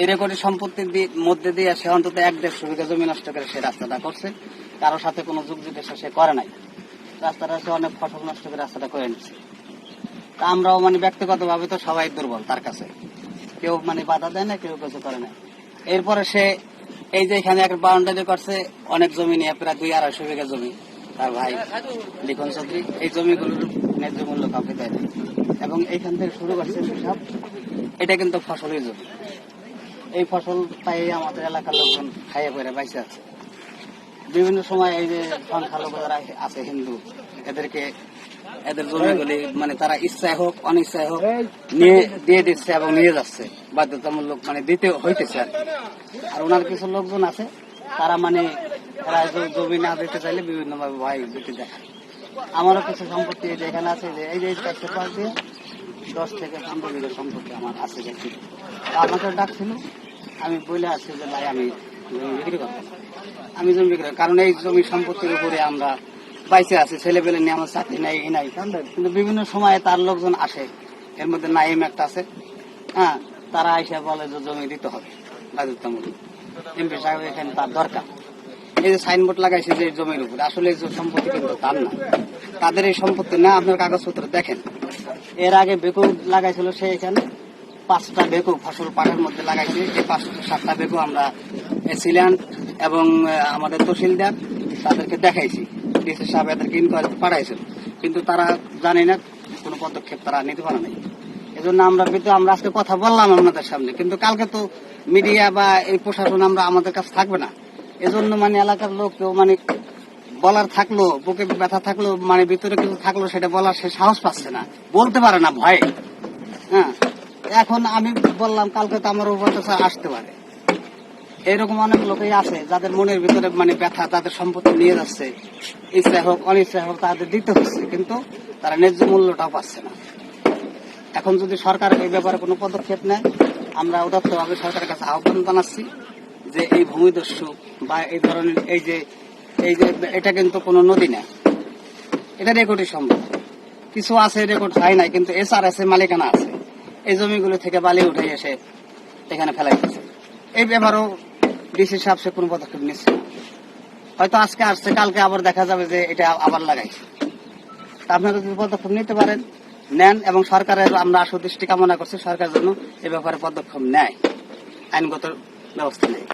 এই রেকর্ডের সম্পত্তির মধ্যে দিয়ে সে অন্তত এক দেড়শো বিঘা জমি নষ্ট করে সে রাস্তাটা করছে। কারোর সাথে কোনো যুগ জিজ্ঞাসা সে করে নাই। রাস্তাটা সে অনেক ফসল নষ্ট করে রাস্তাটা করে নিচ্ছে তা আমরাও মানে ব্যক্তিগতভাবে তো সবাই দুর্বল তার কাছে। কেউ মানে বাধা দেয় না, কেউ কিছু করে না। এরপরে সে এই যে এখানে একটা বাউন্ডারি করছে, অনেক জমি নিয়ে, প্রায় দুই আড়াইশো বিঘা জমি। তার ভাই লিখন চৌধুরী, এই জমিগুলোর ন্যায্য মূল্য কাউকে দেয় এবং এইখান থেকে শুরু করছে সব এটা কিন্তু ফসলের জমি। এই ফসল পাই আমাদের এলাকার লোকজন খাইয়ে পরে বাইসে আছে। বিভিন্ন সময় এই যে সংখ্যালঘু যারা আছে হিন্দু, এদেরকে এদের জমিগুলি মানে তারা ইচ্ছায় হোক, অনিচ্ছায় হোক নিয়ে দিয়ে দিচ্ছে এবং নিয়ে যাচ্ছে। বাধ্যতামূলক মানে দিতে হইতেছে আর আর ওনার কিছু লোকজন আছে, তারা মানে তারা জমি না দিতে চাইলে বিভিন্ন ভাবে ভয় দিতে দেখায়। আমারও কিছু সম্পত্তি এখানে আছে যে, এই যে পাঁচ দিয়ে দশ থেকে পনেরো বিঘা সম্পত্তি আমার আছে দেখছি আমাকে ডাকছিল, আমি বলে আসছি যে, ভাই, আমি জমি বিক্রি করব আমি জমি বিক্রি। কারণ এই জমি সম্পত্তির উপরে আমরা বাইসে আছি ছেলে পেলে নিয়ে আমার চাকরি নাই এই নাই। কিন্তু বিভিন্ন সময়ে তার লোকজন আসে, এর মধ্যে নাইম একটা আছে। হ্যাঁ তারা এসে বলে যে, জমি দিতে হবে, বাধ্যতামূলক। এমপি সাহেব এখানে তার দরকার। এই যে সাইনবোর্ড লাগাইছে যে জমির উপরে, আসলে এই যে সম্পত্তি কিন্তু তার না। তাদের এই সম্পত্তি না, আপনার কাগজপত্র দেখেন। এর আগে বেকু লাগাইছিল সে এখানে। পাঁচটা বেকু ফসল পাটের মধ্যে লাগাইছে। এই পাঁচটা সাতটা বেকু আমরা ছিলেন এবং আমাদের তহসিলদার তাদেরকে দেখাইছি। ডিসি সাহেব এদেরকে ইনকোয়ারি পাঠাইছিল কিন্তু তারা জানে না, কোনো পদক্ষেপ তারা নিতে পারে নাই। এজন্য আমরা কিন্তু, আমরা আজকে কথা বললাম আপনাদের সামনে। কিন্তু কালকে তো মিডিয়া বা এই প্রশাসন আমরা আমাদের কাছে থাকবে না। এজন্য মানে এলাকার লোক কেউ মানে বলার থাকল, বুকে ব্যথা থাকল মানে ভিতরে কিছু থাকল, সেটা বলার সে সাহস পাচ্ছে না। বলতে পারে না ভয়ে। হ্যাঁ। এখন আমি বললাম, কালকে তো আমার উপর আসতে পারে। এরকম অনেক লোকই আছে, যাদের মনের ভিতরে মানে ব্যথা, তাদের সম্পত্তি নিয়ে যাচ্ছে। ইচ্ছা হোক, অনিচ্ছা হোক, তাদের দিতে হচ্ছে, কিন্তু তারা ন্যায্য মূল্যটাও পাচ্ছে না। এখন যদি সরকার এই ব্যাপারে কোনো পদক্ষেপ নেয়, আমরা উদাত্তভাবে সরকারের কাছে আহ্বান জানাচ্ছি যে এই ভূমিদস্যু বা এই ধরনের, এই যে এই যে এটা কিন্তু কোনো নদী না। এটা রেকর্ডই সম্ভব। কিছু আছে রেকর্ড হয় নাই, কিন্তু এস আর এস এর মালিকানা আছে। এই জমিগুলো থেকে বালি উঠে এসে এখানে ফেলাই দিচ্ছে এই ব্যাপারেও ডিসি সাহেব সে কোনো পদক্ষেপ নিচ্ছে হয়তো আজকে আসছে, কালকে আবার দেখা যাবে যে এটা আবার লাগাইছে। আপনারা যদি পদক্ষেপ নিতে পারেন, নেন এবং সরকারের আমরা আশু সুদৃষ্টি কামনা করছি সরকার যেন এ ব্যাপারে পদক্ষেপ নেয়। আইনগত ব্যবস্থা নেয়।